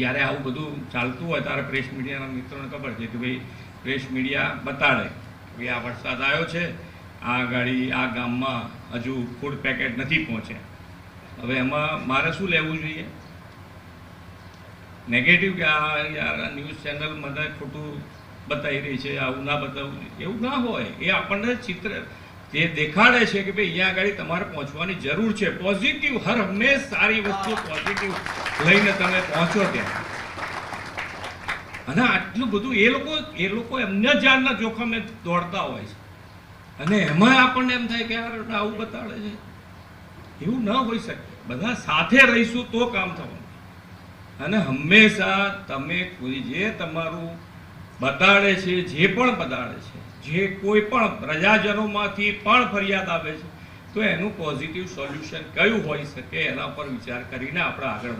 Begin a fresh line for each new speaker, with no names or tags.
જ્યારે આવું બધું ચાલતું હોય ત્યારે પ્રેસ મીડિયાના મિત્રોને ખબર છે કે ભાઈ પ્રેસ મીડિયા બતાડે કે આ વરસાદ આવ્યો છે આ ગાડી આ ગામમાં હજુ ફૂડ પેકેટ નથી પહોંચ્યા. હવે એમાં મારે શું લેવું જોઈએ? નેગેટિવ કે આ યાર ન્યૂઝ ચેનલ મને ખોટું બતાવી રહી છે આવું ના બતાવવું એવું ના હોય. એ આપણને ચિત્ર જે દેખાડે છે કે ભાઈ અહીંયા આગળ તમારે પહોંચવાની જરૂર છે. પોઝિટિવ હર હંમેશ સારી વસ્તુ પોઝિટિવ લઈને તમે પહોંચો ત્યાં. અને આટલું બધું એ લોકો એ લોકો એમને જાનના જોખમે દોડતા હોય છે. અને એમાં આપણને એમ થાય કે યાર આવું બતાડે છે. એવું ન હોઈ શકે. બધા સાથે રહીશું તો કામ થવાનું. અને હંમેશા તમે કોઈ જે તમારું બતાડે છે, જે પણ બતાડે છે, જે કોઈ પણ પ્રજાજનોમાંથી પણ ફરિયાદ આવે છે, તો એનું પોઝિટિવ સોલ્યુશન કયું હોઈ શકે એના પર વિચાર કરીને આપણે આગળ